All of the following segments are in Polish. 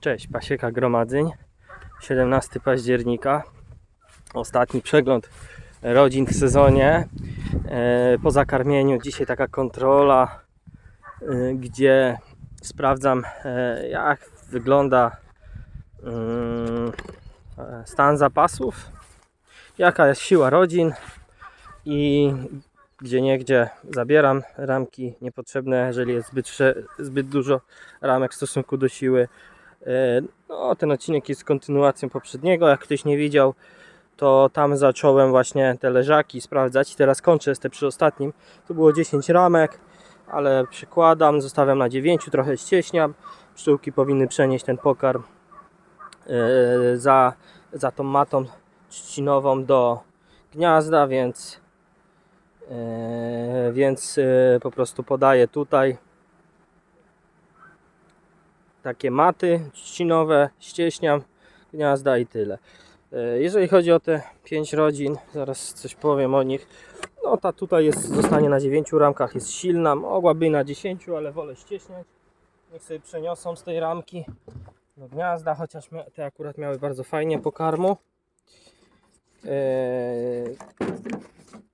Cześć, Pasieka Gromadzeń, 17 października. Ostatni przegląd rodzin w sezonie. E, Po zakarmieniu dzisiaj taka kontrola, e, gdzie sprawdzam e, jak wygląda mm, stan zapasów, jaka jest siła rodzin i gdzie niegdzie zabieram ramki niepotrzebne, jeżeli jest zbyt, zbyt dużo ramek w stosunku do siły. E, No, ten odcinek jest kontynuacją poprzedniego. Jak ktoś nie widział, to tam zacząłem właśnie te leżaki sprawdzać. Teraz kończę, jestem przy ostatnim. Tu było 10 ramek, ale przykładam, zostawiam na 9, trochę ścieśniam. Pszczółki powinny przenieść ten pokarm e, za, za tą matą trzcinową do gniazda, więc, e, więc po prostu podaję tutaj takie maty trzcinowe, ścieśniam gniazda i tyle. E, Jeżeli chodzi o te 5 rodzin, zaraz coś powiem o nich. No ta tutaj jest, zostanie na 9 ramkach, jest silna, mogłaby na 10, ale wolę ścieśniać. Niech sobie przeniosą z tej ramki do gniazda, chociaż te akurat miały bardzo fajnie pokarmu. Eee,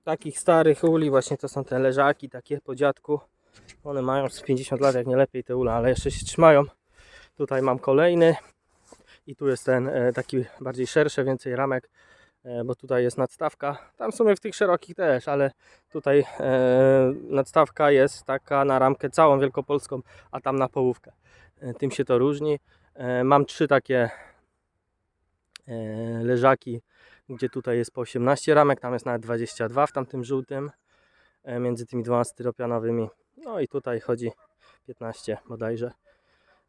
takich starych uli, właśnie to są te leżaki, takie po dziadku. One mają z 50 lat, jak nie lepiej te ule, ale jeszcze się trzymają. Tutaj mam kolejny i tu jest ten e, taki bardziej szerszy, więcej ramek, e, bo tutaj jest nadstawka. Tam w sumie w tych szerokich też, ale tutaj e, nadstawka jest taka na ramkę całą wielkopolską, a tam na połówkę. Tym się to różni. Mam trzy takie leżaki, gdzie tutaj jest po 18 ramek, tam jest nawet 22 w tamtym żółtym, między tymi dwoma styropianowymi. No i tutaj chodzi 15 bodajże.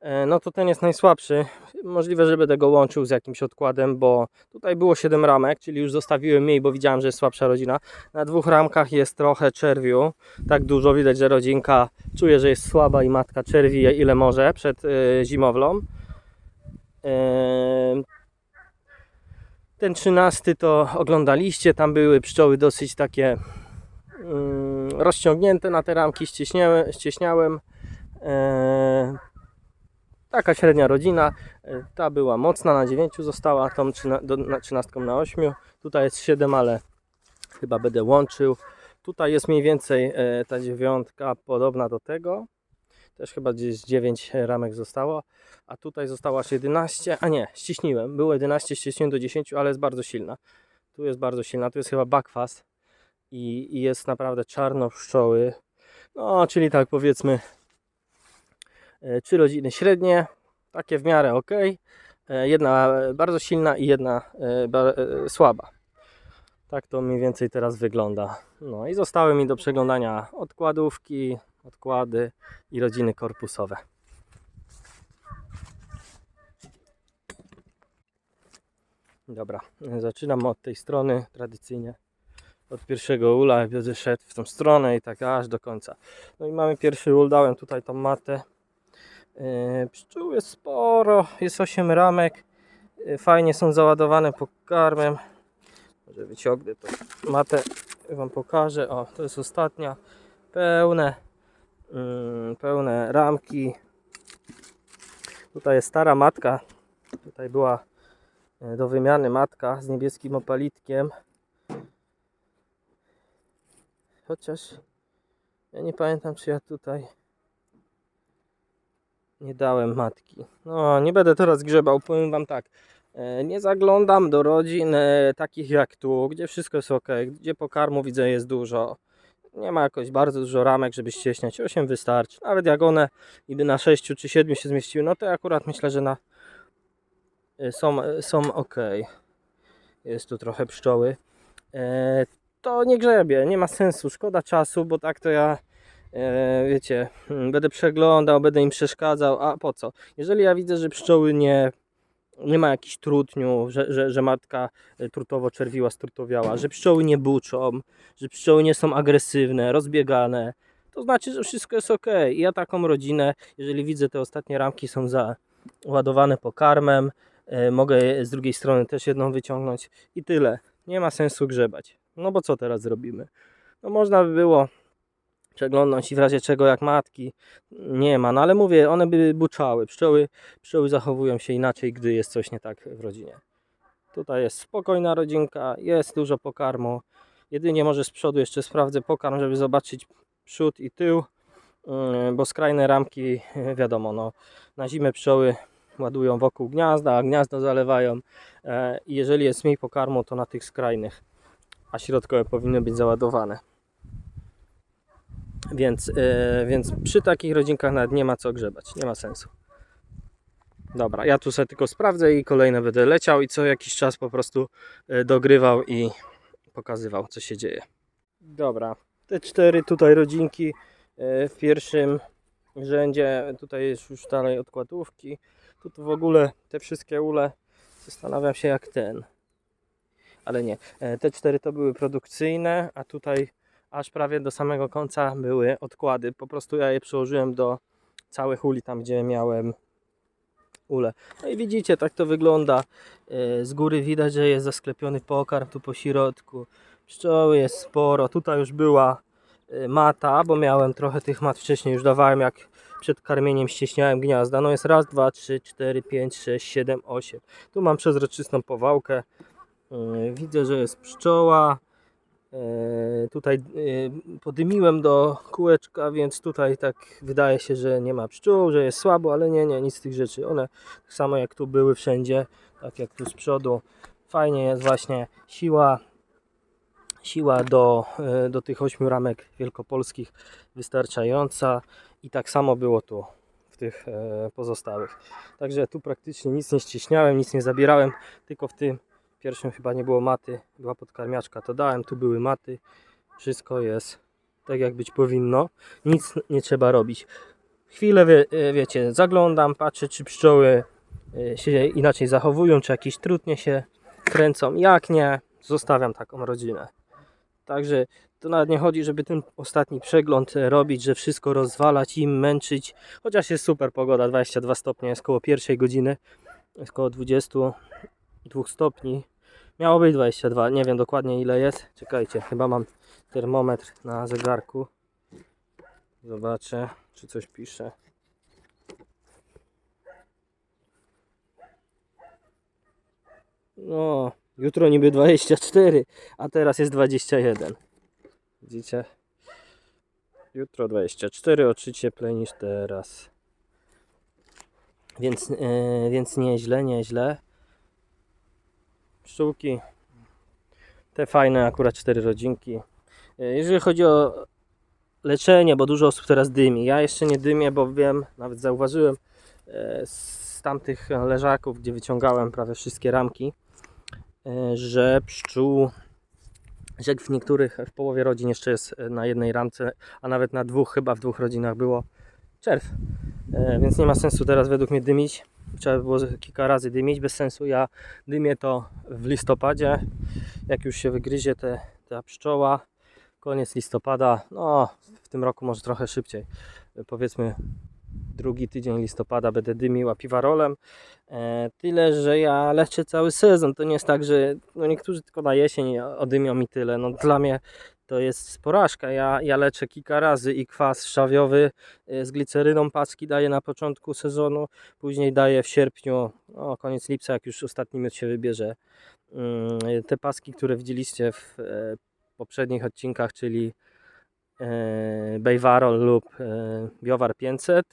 E, No to ten jest najsłabszy. Możliwe, że będę go łączył z jakimś odkładem, bo tutaj było 7 ramek, czyli już zostawiłem mniej, bo widziałem, że jest słabsza rodzina. Na dwóch ramkach jest trochę czerwiu. Tak dużo widać, że rodzinka czuje, że jest słaba i matka czerwi je ile może przed e, zimowlą. E, Ten 13 to oglądaliście, tam były pszczoły dosyć takie mm, rozciągnięte na te ramki, ścieśniałem. E, taka średnia rodzina. E, Ta była mocna, na 9 została, tą trzyna, do, na 13 na 8. Tutaj jest 7, ale chyba będę łączył. Tutaj jest mniej więcej e, ta dziewiątka podobna do tego. Też chyba gdzieś 9 ramek zostało. A tutaj zostało aż 11. A nie, ściśniłem. Było 11, ściśniłem do 10, ale jest bardzo silna. Tu jest bardzo silna. Tu jest chyba backfast. I, i jest naprawdę czarno pszczoły. No, czyli tak powiedzmy trzy rodziny średnie, takie w miarę ok. Jedna e, bardzo silna i jedna e, ba- e, słaba. Tak to mniej więcej teraz wygląda. No i zostały mi do przeglądania odkładówki, odkłady i rodziny korpusowe. Dobra, e, zaczynam od tej strony tradycyjnie. Od pierwszego ula będę szedł w tą stronę i tak aż do końca. No i mamy pierwszy ul, dałem tutaj tą matę. Yy, Pszczół jest sporo, jest 8 ramek. Yy, Fajnie są załadowane pokarmem. Może wyciągnę tą matę, Wam pokażę. O, to jest ostatnia. Pełne, yy, pełne ramki. Tutaj jest stara matka. Tutaj była yy, do wymiany matka z niebieskim opalitkiem. Chociaż ja nie pamiętam, czy ja tutaj nie dałem matki. No, nie będę teraz grzebał, powiem Wam tak. e, Nie zaglądam do rodzin e, takich jak tu, gdzie wszystko jest ok, gdzie pokarmu widzę jest dużo. Nie ma jakoś bardzo dużo ramek, żeby ścieśniać. 8 wystarczy. Nawet jak one niby na 6 czy 7 się zmieściły, no to akurat myślę, że na e, są, są ok. Jest tu trochę pszczoły. To nie grzebie, nie ma sensu, szkoda czasu, bo tak to ja wiecie, hmm, będę przeglądał, będę im przeszkadzał, a po co? Jeżeli ja widzę, że pszczoły nie, nie ma jakichś trutniu, że, że, że matka e, trutowo czerwiła, strutowiała, że pszczoły nie buczą, że pszczoły nie są agresywne, rozbiegane, to znaczy, że wszystko jest ok. I ja taką rodzinę, jeżeli widzę te ostatnie ramki są załadowane pokarmem, e, mogę z drugiej strony też jedną wyciągnąć i tyle. Nie ma sensu grzebać. No bo co teraz zrobimy? No można by było przeglądnąć i w razie czego jak matki nie ma. No ale mówię, one by buczały. Pszczoły, pszczoły zachowują się inaczej, gdy jest coś nie tak w rodzinie. Tutaj jest spokojna rodzinka, jest dużo pokarmu. Jedynie może z przodu jeszcze sprawdzę pokarm, żeby zobaczyć przód i tył, yy, bo skrajne ramki, yy, wiadomo, no, na zimę pszczoły ładują wokół gniazda, a gniazdo zalewają e, i jeżeli jest mniej pokarmu, to na tych skrajnych, a środkowe powinny być załadowane. Więc, e, więc przy takich rodzinkach nawet nie ma co grzebać, nie ma sensu. Dobra, ja tu sobie tylko sprawdzę i kolejne będę leciał i co jakiś czas po prostu e, dogrywał i pokazywał co się dzieje. Dobra, te cztery tutaj rodzinki e, w pierwszym rzędzie, tutaj jest już dalej odkładówki. Tu, w ogóle te wszystkie ule, zastanawiam się jak ten. Ale nie, te cztery to były produkcyjne, a tutaj aż prawie do samego końca były odkłady. Po prostu ja je przyłożyłem do całych uli, tam gdzie miałem ule. No i widzicie, tak to wygląda. E, Z góry widać, że jest zasklepiony pokarm tu po środku. Pszczoły jest sporo. Tutaj już była e, mata, bo miałem trochę tych mat wcześniej, już dawałem jak przed karmieniem ścieśniałem gniazda. No jest raz, dwa, trzy, cztery, pięć, sześć, siedem, osiem. Tu mam przezroczystą powałkę. E, Widzę, że jest pszczoła. E, Tutaj e, podymiłem do kółeczka, więc tutaj tak wydaje się, że nie ma pszczół, że jest słabo, ale nie, nie, nic z tych rzeczy. One tak samo jak tu były wszędzie, tak jak tu z przodu. Fajnie jest właśnie siła, siła do, e, do tych ośmiu ramek wielkopolskich wystarczająca i tak samo było tu w tych pozostałych. Także tu praktycznie nic nie ścieśniałem, nic nie zabierałem, tylko w tym pierwszym chyba nie było maty, była podkarmiaczka, to dałem, tu były maty, wszystko jest tak jak być powinno, nic nie trzeba robić. Chwilę, wie, e, wiecie, zaglądam, patrzę czy pszczoły e, się inaczej zachowują, czy jakieś trudnie się kręcą, jak nie, zostawiam taką rodzinę. Także to nawet nie chodzi, żeby ten ostatni przegląd e, robić, że wszystko rozwalać im, męczyć, chociaż jest super pogoda, 22 stopnie, jest koło pierwszej godziny, jest koło 22 stopni, miało być 22, nie wiem dokładnie ile jest, czekajcie, chyba mam termometr na zegarku, zobaczę, czy coś pisze. No, jutro niby 24, a teraz jest 21. Widzicie? Jutro 24, oczy cieplej niż teraz. Więc, e, więc nieźle, nieźle. Pszczółki. Te fajne, akurat cztery rodzinki. E, jeżeli chodzi o leczenie, bo dużo osób teraz dymi. Ja jeszcze nie dymię, bo wiem, nawet zauważyłem e, z tamtych leżaków, gdzie wyciągałem prawie wszystkie ramki, e, że pszczół, że w niektórych, w połowie rodzin jeszcze jest na jednej ramce, a nawet na dwóch, chyba w dwóch rodzinach było czerw. E, Więc nie ma sensu teraz według mnie dymić. Trzeba było kilka razy dymić, bez sensu. Ja dymię to w listopadzie, jak już się wygryzie te, ta pszczoła. Koniec listopada, no w tym roku może trochę szybciej. E, Powiedzmy drugi tydzień listopada będę dymił apiwarolem. E, tyle, że ja leczę cały sezon. To nie jest tak, że no niektórzy tylko na jesień odymią mi tyle. No dla mnie to jest porażka. Ja, ja leczę kilka razy i kwas szawiowy e, z gliceryną paczki daję na początku sezonu, później daję w sierpniu, no koniec lipca, jak już ostatni miód się wybierze. Mm, Te paski, które widzieliście w e, poprzednich odcinkach, czyli e, Bejwarol lub e, Biowar 500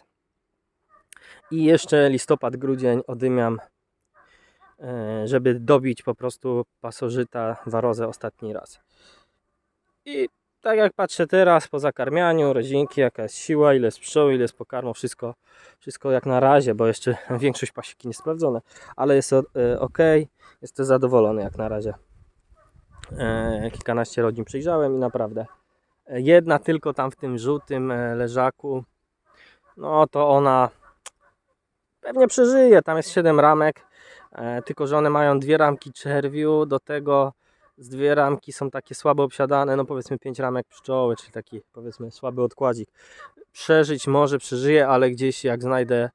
i jeszcze listopad, grudzień odymiam, żeby dobić po prostu pasożyta warozę ostatni raz. I tak jak patrzę teraz po zakarmianiu, rodzinki, jaka jest siła, ile jest pszczół, ile jest pokarmu, wszystko, wszystko jak na razie, bo jeszcze większość pasiki nie sprawdzone, ale jest e, ok, jestem zadowolony jak na razie. E, kilkanaście rodzin przyjrzałem i naprawdę e, jedna tylko tam w tym żółtym leżaku, no to ona pewnie przeżyje, tam jest 7 ramek, tylko że one mają dwie ramki czerwiu, do tego z dwie ramki są takie słabo obsiadane, no powiedzmy 5 ramek pszczoły, czyli taki powiedzmy słaby odkładzik. Przeżyć może przeżyje, ale gdzieś jak znajdę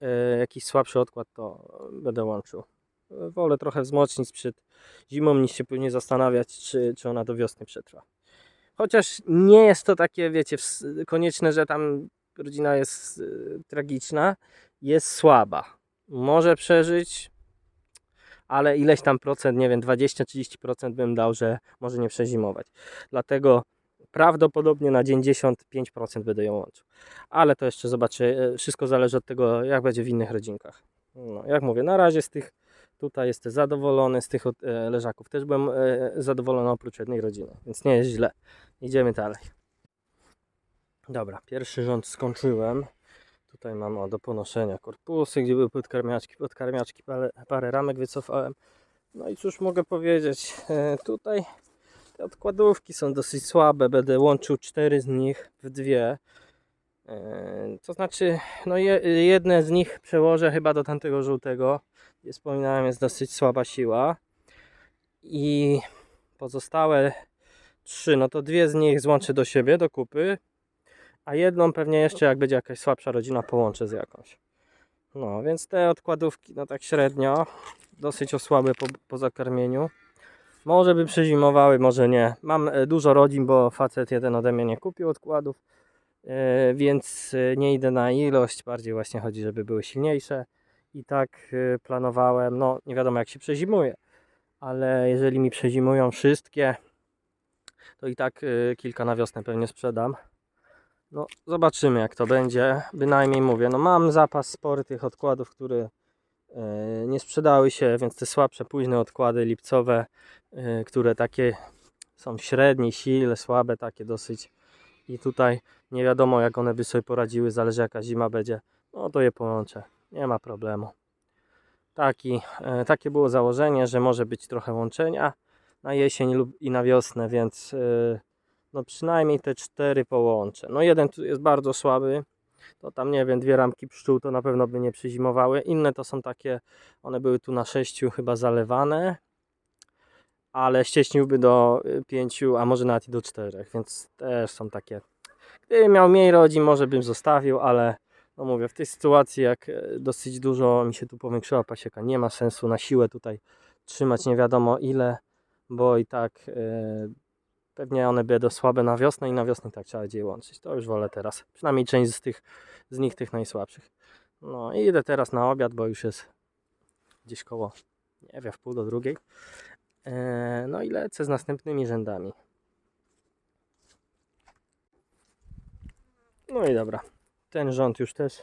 e, jakiś słabszy odkład, to będę łączył. E, Wolę trochę wzmocnić przed zimą, niż się później zastanawiać, czy, czy ona do wiosny przetrwa. Chociaż nie jest to takie, wiecie, konieczne, że tam rodzina jest y, tragiczna, jest słaba. Może przeżyć, ale ileś tam procent, nie wiem, 20-30% bym dał, że może nie przezimować. Dlatego prawdopodobnie na dzień 5% będę ją łączył. Ale to jeszcze zobaczę, e, wszystko zależy od tego, jak będzie w innych rodzinkach. No, jak mówię, na razie z tych tutaj jestem zadowolony, z tych e, leżaków też byłem e, zadowolony oprócz jednej rodziny, więc nie jest źle. Idziemy dalej. Dobra, pierwszy rząd skończyłem. Tutaj mam do ponoszenia korpusy, gdzie były podkarmiaczki, podkarmiaczki, parę, parę ramek wycofałem. No i cóż mogę powiedzieć, tutaj te odkładówki są dosyć słabe, będę łączył cztery z nich w dwie. E, To znaczy, no je, jedne z nich przełożę chyba do tamtego żółtego, gdzie wspominałem jest dosyć słaba siła. I pozostałe trzy, no to dwie z nich złączę do siebie, do kupy, a jedną pewnie jeszcze jak będzie jakaś słabsza rodzina połączę z jakąś. No, więc te odkładówki, no tak średnio, dosyć osłabe po, po zakarmieniu. Może by przezimowały, może nie. Mam e, dużo rodzin, bo facet jeden ode mnie nie kupił odkładów, e, więc e, nie idę na ilość, bardziej właśnie chodzi, żeby były silniejsze. I tak planowałem, no nie wiadomo jak się przezimuje, ale jeżeli mi przezimują wszystkie, to i tak kilka na wiosnę pewnie sprzedam. No, zobaczymy jak to będzie. Bynajmniej mówię, no mam zapas spory tych odkładów, które e, nie sprzedały się, więc te słabsze, późne odkłady lipcowe, e, które takie są średniej sile, słabe, takie dosyć. I tutaj nie wiadomo jak one by sobie poradziły, zależy jaka zima będzie. No to je połączę, nie ma problemu. Taki, e, takie było założenie, że może być trochę łączenia na jesień lub i na wiosnę, więc no przynajmniej te cztery połączę. No jeden tu jest bardzo słaby, to tam nie wiem, dwie ramki pszczół to na pewno by nie przyzimowały. Inne to są takie, one były tu na sześciu chyba zalewane, ale ścieśniłby do y, pięciu, a może nawet i do czterech, więc też są takie. Gdybym miał mniej rodzin, może bym zostawił, ale no mówię, w tej sytuacji jak e, dosyć dużo mi się tu powiększyła pasieka, nie ma sensu na siłę tutaj trzymać nie wiadomo ile, bo i tak e, Pewnie one będą słabe na wiosnę i na wiosnę tak trzeba będzie je łączyć. To już wolę teraz. Przynajmniej część z tych z nich tych najsłabszych. No i idę teraz na obiad, bo już jest gdzieś koło, nie wiem, w pół do drugiej. Eee, no i lecę z następnymi rzędami. No i dobra. Ten rząd już też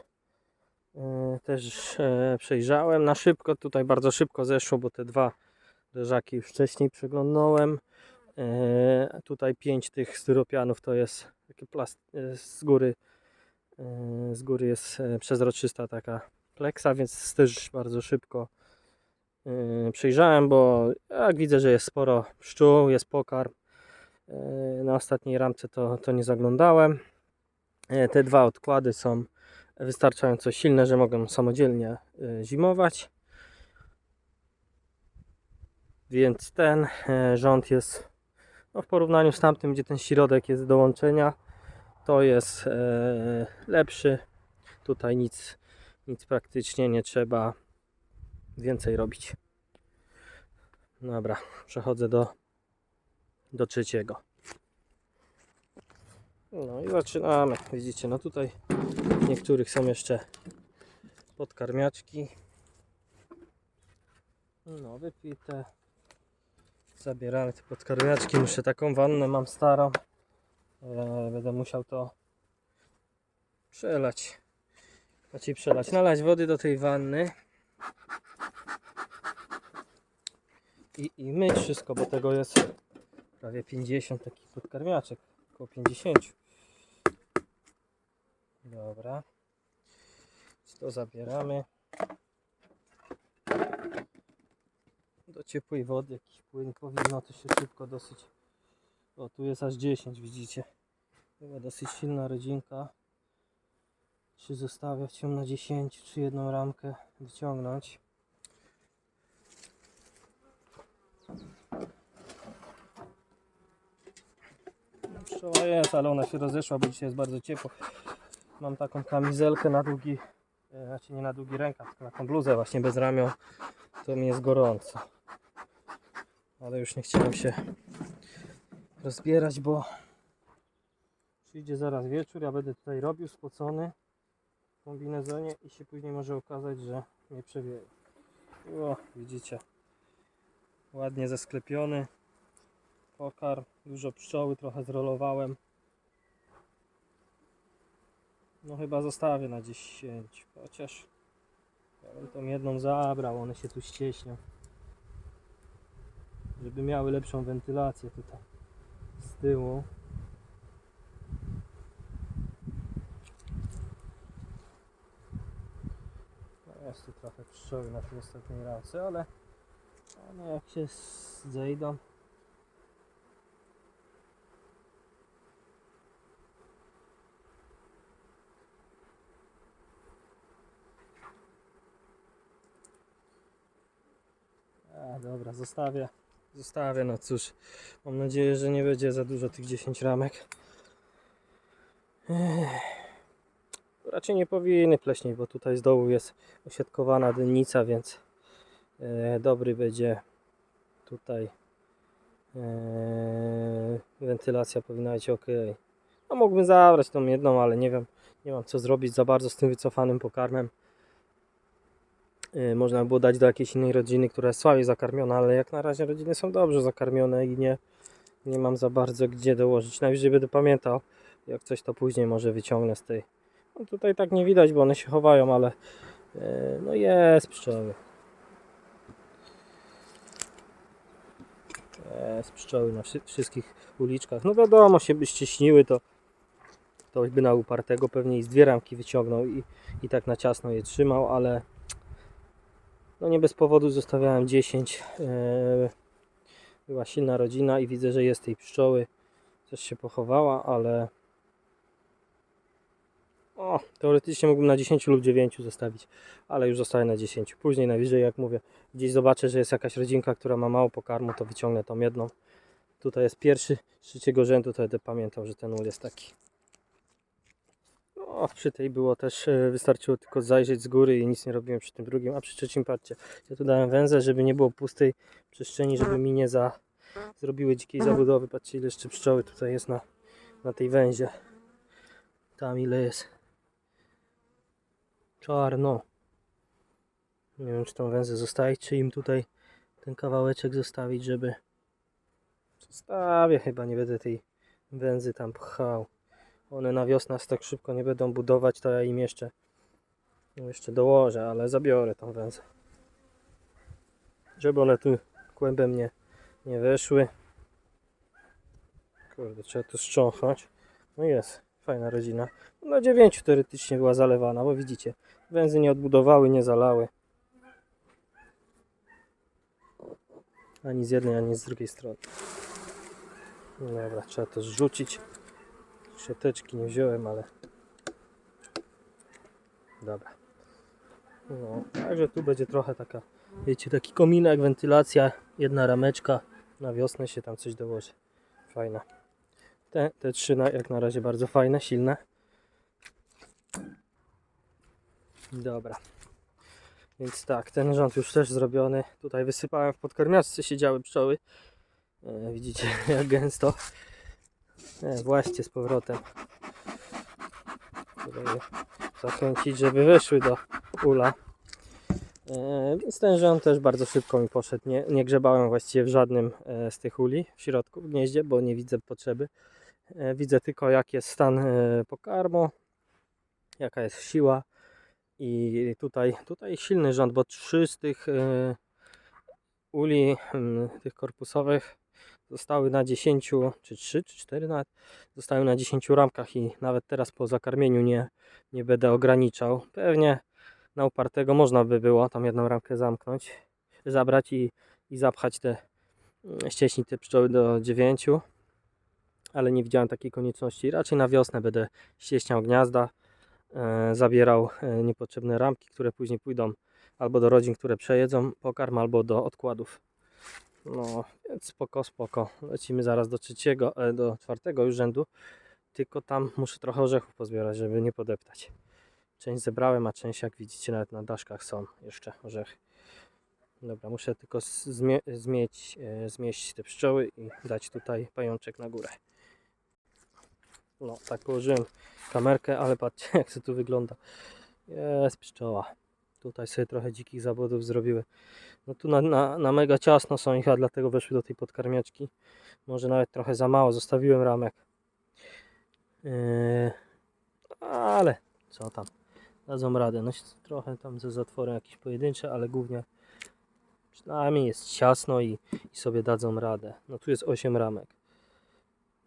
e, też e, przejrzałem na szybko. Tutaj bardzo szybko zeszło, bo te dwa leżaki wcześniej przeglądnąłem. E, tutaj pięć tych styropianów to jest plast e, z góry e, z góry jest przezroczysta taka pleksa, więc też bardzo szybko przejrzałem, bo jak widzę, że jest sporo pszczół, jest pokarm. Na ostatniej ramce to, to nie zaglądałem. Te dwa odkłady są wystarczająco silne, że mogą samodzielnie zimować. Więc ten rząd jest no w porównaniu z tamtym, gdzie ten środek jest do łączenia, to jest e, lepszy. Tutaj nic, nic praktycznie nie trzeba więcej robić. Dobra, przechodzę do, do trzeciego. No i zaczynamy. Widzicie, no tutaj w niektórych są jeszcze podkarmiaczki. No, wypite. Zabieramy te podkarmiaczki. Muszę taką wannę, mam starą. E, będę musiał to przelać. Znaczy przelać, nalać wody do tej wanny. I, I myć wszystko, bo tego jest prawie 50 takich podkarmiaczek. Około 50. Dobra. To zabieramy. Do ciepłej wody jakiś płyn powinno to się szybko dosyć. O tu jest aż 10 widzicie. Chyba dosyć silna rodzinka. Czy zostawiać ją na 10 czy jedną ramkę wyciągnąć. No, pszczoła jest ale ona się rozeszła bo dzisiaj jest bardzo ciepło. Mam taką kamizelkę na długi e, znaczy nie na długi rękaw tylko na taką bluzę właśnie bez ramion. To mi jest gorąco ale już nie chciałem się rozbierać, bo Przyjdzie zaraz wieczór, ja będę tutaj robił spocony w kombinezonie i się później może okazać, że mnie przewieje. O, widzicie. Ładnie zasklepiony. Pokar, dużo pszczoły, trochę zrolowałem. No chyba zostawię na 10, chociaż ja bym tą jedną zabrał, one się tu ścieśnią. Żeby miały lepszą wentylację tutaj z tyłu. Jest tu trochę pszczoły na tej ostatniej ramce, ale one jak się zejdą dobra, zostawię. Zostawię, no cóż. Mam nadzieję, że nie będzie za dużo tych 10 ramek. Ech. Raczej nie powinny pleśnieć, bo tutaj z dołu jest osiedkowana dynnica, więc e, dobry będzie tutaj e, wentylacja powinna być ok. No mógłbym zabrać tą jedną, ale nie wiem, nie mam co zrobić za bardzo z tym wycofanym pokarmem. Y, Można było dać do jakiejś innej rodziny, która jest słabiej zakarmiona, ale jak na razie rodziny są dobrze zakarmione i nie, nie mam za bardzo gdzie dołożyć. Najwyżej będę pamiętał, jak coś to później może wyciągnę z tej. No tutaj tak nie widać, bo one się chowają, ale y, no jest pszczoły. Jest pszczoły na wszy- wszystkich uliczkach. No wiadomo, się by ścieśniły, to ktoś by na upartego pewnie i z dwie ramki wyciągnął i, i tak na ciasno je trzymał, ale no nie bez powodu zostawiałem 10. Eee, Była silna rodzina i widzę, że jest tej pszczoły. Coś się pochowała, ale o, teoretycznie mógłbym na 10 lub 9 zostawić, ale już zostawię na 10. Później najwyżej, jak mówię, gdzieś zobaczę, że jest jakaś rodzinka, która ma mało pokarmu, to wyciągnę tą jedną. Tutaj jest pierwszy trzeciego rzędu, to będę pamiętał, że ten ul jest taki. No, przy tej było też, e, wystarczyło tylko zajrzeć z góry i nic nie robiłem przy tym drugim, a przy trzecim patrzcie, ja tu dałem węzę, żeby nie było pustej przestrzeni, żeby mi nie za, zrobiły dzikiej zabudowy. Patrzcie ile jeszcze pszczoły tutaj jest na, na tej węzie. Tam ile jest. Czarno. Nie wiem czy tą węzę zostawić, czy im tutaj ten kawałeczek zostawić, żeby... Zostawię chyba, nie będę tej węzy tam pchał one na wiosnę tak szybko nie będą budować, to ja im jeszcze, no jeszcze dołożę, ale zabiorę tą węzę. Żeby one tu kłębem nie, nie weszły. Kurde, trzeba to strząchać. No jest, fajna rodzina. Na 9 teoretycznie była zalewana, bo widzicie, węzy nie odbudowały, nie zalały. Ani z jednej, ani z drugiej strony. No Dobra, trzeba to zrzucić. Siateczki nie wziąłem, ale dobra. No, także tu będzie trochę taka, wiecie, taki kominek, wentylacja, jedna rameczka. Na wiosnę się tam coś dołoży. Fajna. Te, te trzy na, jak na razie bardzo fajne, silne. Dobra. Więc tak, ten rząd już też zrobiony. Tutaj wysypałem w podkarmiaczce, siedziały pszczoły. E, widzicie jak gęsto. E, właśnie z powrotem. Żeby zachęcić, żeby weszły do ula. E, więc ten rząd też bardzo szybko mi poszedł. Nie, nie grzebałem właściwie w żadnym e, z tych uli w środku, w gnieździe, bo nie widzę potrzeby. E, widzę tylko jaki jest stan e, pokarmu, jaka jest siła. I tutaj, tutaj silny rząd, bo trzy z tych e, uli, mm, tych korpusowych, zostały na 10, czy 3, czy 4 nawet, zostały na 10 ramkach i nawet teraz po zakarmieniu nie, nie będę ograniczał. Pewnie na upartego można by było tam jedną ramkę zamknąć, zabrać i, i zapchać te, mm, ścieśnić te pszczoły do 9, ale nie widziałem takiej konieczności. Raczej na wiosnę będę ścieśniał gniazda, e, zabierał e, niepotrzebne ramki, które później pójdą albo do rodzin, które przejedzą pokarm, albo do odkładów. No, więc spoko, spoko. Lecimy zaraz do trzeciego, e, do czwartego już rzędu. Tylko tam muszę trochę orzechów pozbierać, żeby nie podeptać. Część zebrałem, a część jak widzicie nawet na daszkach są jeszcze orzechy. Dobra, muszę tylko zmie zmieć, e, zmieść te pszczoły i dać tutaj pajączek na górę. No, tak położyłem kamerkę, ale patrzcie jak to tu wygląda. Jest pszczoła. Tutaj sobie trochę dzikich zawodów zrobiły. No tu na, na, na mega ciasno są ich, a dlatego weszły do tej podkarmiaczki. Może nawet trochę za mało, zostawiłem ramek. Yy, ale co tam, dadzą radę. No trochę tam ze zatworem jakieś pojedyncze, ale głównie przynajmniej jest ciasno i, i sobie dadzą radę. No tu jest 8 ramek.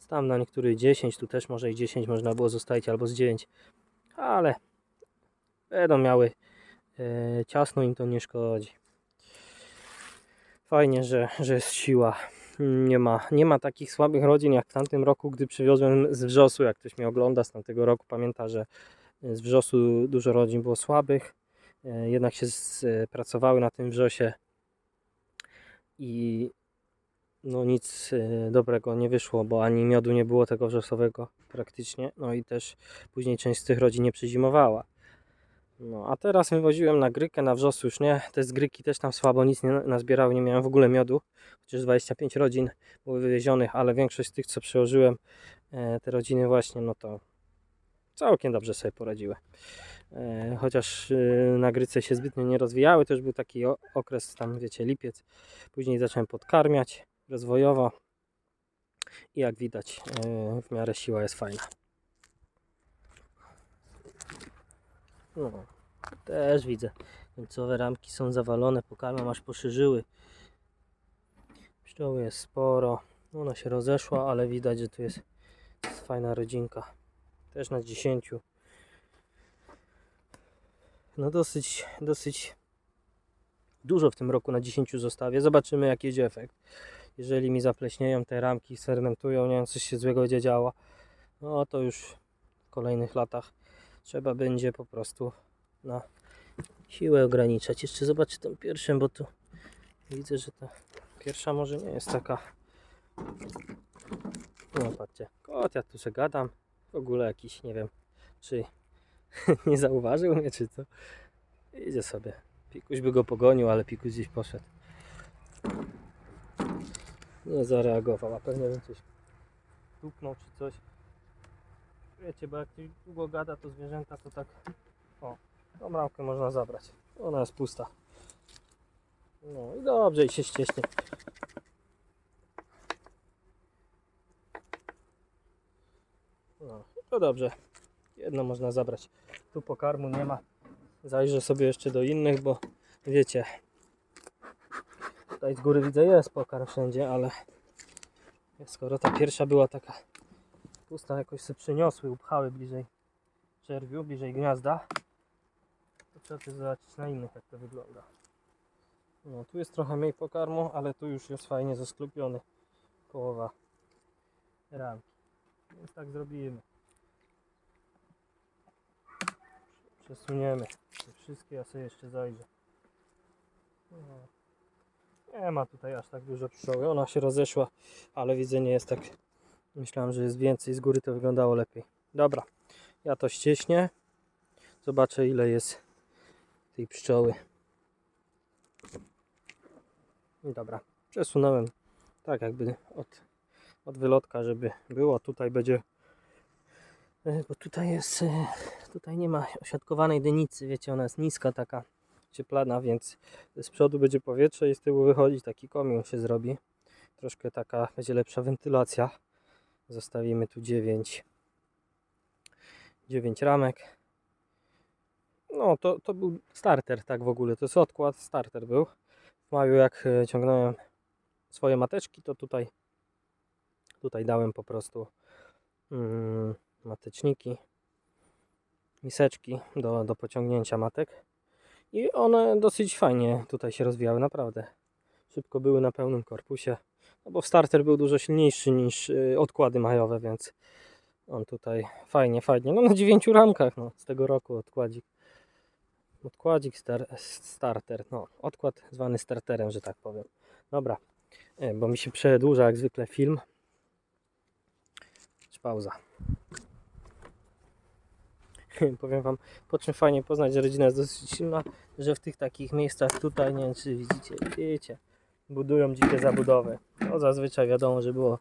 Tam na niektórych 10, tu też może i 10 można było zostawić albo z 9, ale będą miały e, ciasno im to nie szkodzi. Fajnie, że, że jest siła. Nie ma, nie ma takich słabych rodzin jak w tamtym roku, gdy przywiozłem z wrzosu. Jak ktoś mnie ogląda z tamtego roku, pamięta, że z wrzosu dużo rodzin było słabych. E, jednak się pracowały na tym wrzosie i no nic e, dobrego nie wyszło, bo ani miodu nie było tego wrzosowego praktycznie. No i też później część z tych rodzin nie przezimowała. No a teraz wywoziłem na grykę, na wrzos już nie. Te z gryki też tam słabo nic nie nazbierały, nie miałem w ogóle miodu. Chociaż 25 rodzin było wywiezionych, ale większość z tych co przełożyłem, e, te rodziny właśnie, no to całkiem dobrze sobie poradziły. E, Chociaż e, na gryce się zbytnio nie rozwijały, to już był taki okres tam, wiecie, lipiec. Później zacząłem podkarmiać rozwojowo i jak widać w miarę siła jest fajna. No, też widzę. Końcowe ramki są zawalone, pokarmem aż poszerzyły. Pszczoły jest sporo. Ona się rozeszła, ale widać, że tu jest, jest fajna rodzinka. Też na 10. No dosyć, dosyć dużo w tym roku na 10 zostawię. Zobaczymy jaki będzie efekt. Jeżeli mi zapleśnieją te ramki, sermentują, nie wiem, coś się złego będzie działo, no to już w kolejnych latach trzeba będzie po prostu na siłę ograniczać. Jeszcze zobaczę tą pierwszą, bo tu widzę, że ta pierwsza może nie jest taka. No patrzcie, kot, ja tu się gadam. W ogóle jakiś, nie wiem, czy nie zauważył mnie, czy co. Idzie sobie. Pikuś by go pogonił, ale Pikuś gdzieś poszedł. Nie zareagował, a pewnie bym coś tupnął czy coś. Wiecie, bo jak ktoś długo gada, to zwierzęta to tak... O, tą ramkę można zabrać. Ona jest pusta. No i dobrze, i się ścieśnie. No, to dobrze. Jedno można zabrać. Tu pokarmu nie ma. Zajrzę sobie jeszcze do innych, bo wiecie, tutaj z góry widzę jest pokarm wszędzie, ale skoro ta pierwsza była taka pusta, jakoś sobie przyniosły, upchały bliżej czerwiu, bliżej gniazda, to trzeba też zobaczyć na innych jak to wygląda. No, tu jest trochę mniej pokarmu, ale tu już jest fajnie zasklepiony połowa ramki. Więc tak zrobimy. Przesuniemy te wszystkie, ja sobie jeszcze zajrzę. No. Nie ma tutaj aż tak dużo pszczoły. Ona się rozeszła, ale widzę nie jest tak. Myślałem, że jest więcej. Z góry to wyglądało lepiej. Dobra, ja to ścieśnię. Zobaczę ile jest tej pszczoły. Dobra, przesunąłem tak jakby od, od wylotka, żeby było. Tutaj będzie, e, bo tutaj jest, e, tutaj nie ma osiadkowanej dynicy, wiecie, ona jest niska taka cieplana, więc z przodu będzie powietrze i z tyłu wychodzi taki komin się zrobi. Troszkę taka będzie lepsza wentylacja. Zostawimy tu 9 9 ramek. No to, to był starter tak w ogóle, to jest odkład, starter był. W maju jak e, ciągnąłem swoje mateczki, to tutaj tutaj dałem po prostu mm, mateczniki, miseczki do, do pociągnięcia matek. I one dosyć fajnie tutaj się rozwijały, naprawdę. Szybko były na pełnym korpusie. No bo starter był dużo silniejszy niż y, odkłady majowe, więc on tutaj fajnie, fajnie. No na dziewięciu ramkach no, z tego roku odkładzik. Odkładzik star, starter, no odkład zwany starterem, że tak powiem. Dobra, e, bo mi się przedłuża jak zwykle film. Pauza. Powiem Wam, po czym fajnie poznać, że rodzina jest dosyć silna, że w tych takich miejscach tutaj, nie wiem czy widzicie, wiecie, budują dzikie zabudowy. To zazwyczaj wiadomo, że było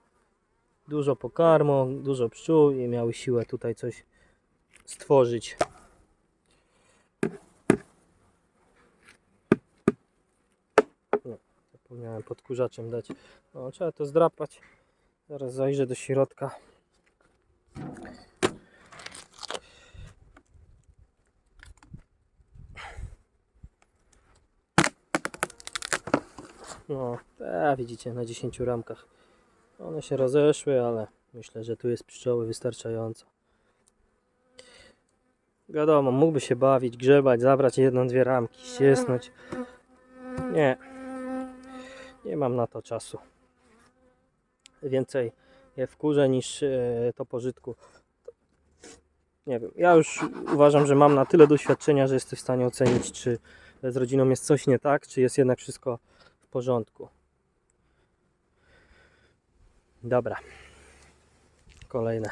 dużo pokarmu, dużo pszczół i miały siłę tutaj coś stworzyć. No, zapomniałem podkurzaczem dać. No, trzeba to zdrapać. Zaraz zajrzę do środka. No, a widzicie, na 10 ramkach. One się rozeszły, ale myślę, że tu jest pszczoły wystarczająco. Wiadomo, mógłby się bawić, grzebać, zabrać jedną, dwie ramki, ściesnąć. Nie. Nie mam na to czasu. Więcej je wkurzę niż e, to pożytku. Nie wiem. Ja już uważam, że mam na tyle doświadczenia, że jestem w stanie ocenić, czy z rodziną jest coś nie tak, czy jest jednak wszystko w porządku. Dobra. Kolejne.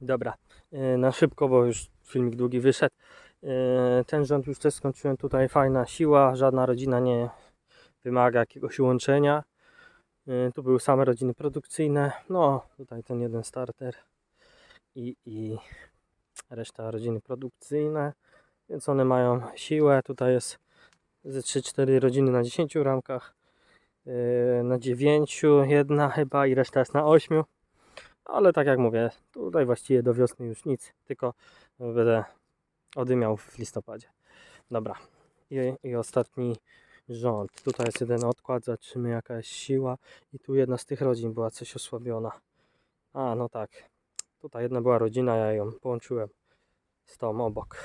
Dobra. e, Na szybko, bo już filmik długi wyszedł. E, Ten rząd już też skończyłem. Tutaj fajna siła. Żadna rodzina nie wymaga jakiegoś łączenia. E, Tu były same rodziny produkcyjne. No, tutaj ten jeden starter i, i reszta rodziny produkcyjne. Więc one mają siłę. Tutaj jest ze 3-4 rodziny na 10 ramkach. Yy, na 9 jedna chyba i reszta jest na 8. Ale tak jak mówię, tutaj właściwie do wiosny już nic, tylko będę odymiał w listopadzie. Dobra. I, i ostatni rząd. Tutaj jest jeden odkład, zobaczymy jaka jest siła. I tu jedna z tych rodzin była coś osłabiona. A, no tak. Tutaj jedna była rodzina, ja ją połączyłem z tą obok.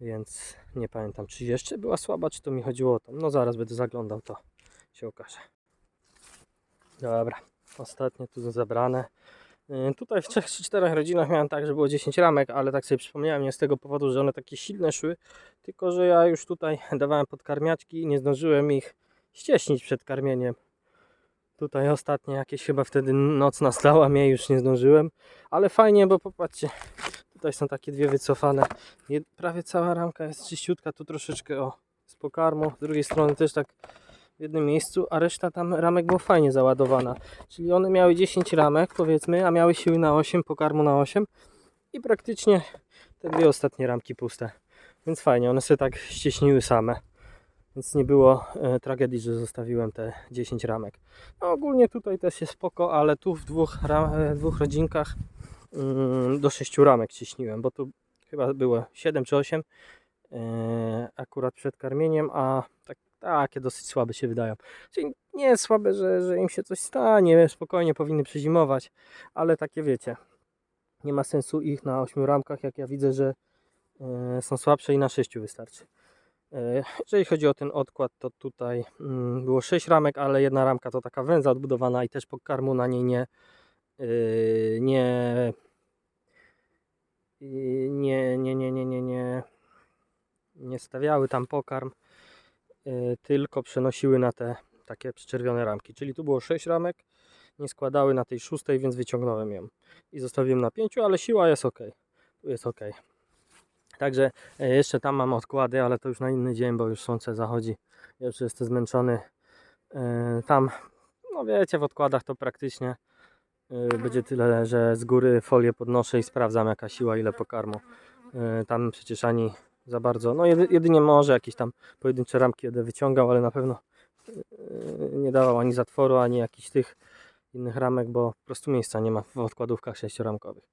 Więc nie pamiętam, czy jeszcze była słaba, czy to mi chodziło o to. No zaraz będę zaglądał, to się okaże. Dobra, ostatnie tu zebrane. Yy, Tutaj w 3 czy 4 rodzinach miałem tak, że było 10 ramek, ale tak sobie przypomniałem, nie z tego powodu, że one takie silne szły, tylko że ja już tutaj dawałem podkarmiaczki i nie zdążyłem ich ścieśnić przed karmieniem. Tutaj ostatnie jakieś chyba wtedy noc nastała, mnie już nie zdążyłem, ale fajnie, bo popatrzcie, tutaj są takie dwie wycofane. Jed- prawie cała ramka jest czyściutka, tu troszeczkę o z pokarmu, z drugiej strony też tak w jednym miejscu, a reszta tam ramek była fajnie załadowana. Czyli one miały 10 ramek powiedzmy, a miały siły na 8, pokarmu na 8 i praktycznie te dwie ostatnie ramki puste. Więc fajnie, one sobie tak ścieśniły same. Więc nie było e, tragedii, że zostawiłem te 10 ramek. No, ogólnie tutaj też jest spoko, ale tu w dwóch, ra- e, dwóch rodzinkach do 6 ramek ciśniłem, bo tu chyba było 7 czy 8 e, akurat przed karmieniem, a tak, takie dosyć słabe się wydają. Czyli nie słabe, że, że im się coś stanie, spokojnie powinny przezimować, ale takie wiecie, nie ma sensu ich na 8 ramkach, jak ja widzę, że e, są słabsze i na 6 wystarczy. Jeżeli chodzi o ten odkład, to tutaj mm, było 6 ramek, ale jedna ramka to taka węza odbudowana i też pokarmu na niej nie, nie, yy, nie, nie, nie, nie, nie, nie, nie stawiały tam pokarm, yy, tylko przenosiły na te takie przyczerwione ramki. Czyli tu było 6 ramek, nie składały na tej szóstej, więc wyciągnąłem ją i zostawiłem na 5, ale siła jest ok. Tu jest ok. Także e, jeszcze tam mam odkłady, ale to już na inny dzień, bo już słońce zachodzi. Ja już jestem zmęczony. E, Tam, no wiecie, w odkładach to praktycznie będzie tyle, że z góry folię podnoszę i sprawdzam jaka siła, ile pokarmu. E, Tam przecież ani za bardzo, no jedy, jedynie może jakieś tam pojedyncze ramki będę wyciągał, ale na pewno e, nie dawał ani zatworu, ani jakichś tych innych ramek, bo po prostu miejsca nie ma w odkładówkach sześcioramkowych.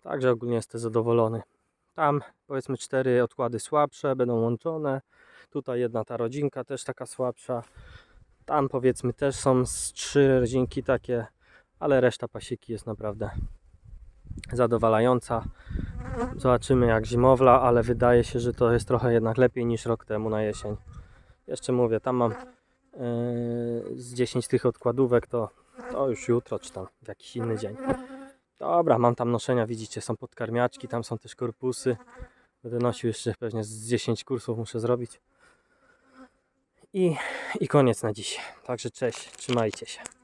Także ogólnie jestem zadowolony. Tam powiedzmy cztery odkłady słabsze będą łączone. Tutaj jedna ta rodzinka też taka słabsza. Tam powiedzmy też są z trzy rodzinki takie, ale reszta pasieki jest naprawdę zadowalająca. Zobaczymy jak zimowla, ale wydaje się, że to jest trochę jednak lepiej niż rok temu na jesień. Jeszcze mówię, tam mam yy, z 10 tych odkładówek, to, to już jutro czy tam w jakiś inny dzień. Dobra, mam tam noszenia, widzicie, są podkarmiaczki, tam są też korpusy. Będę nosił jeszcze pewnie z 10 kursów muszę zrobić. I, I koniec na dziś. Także cześć, trzymajcie się.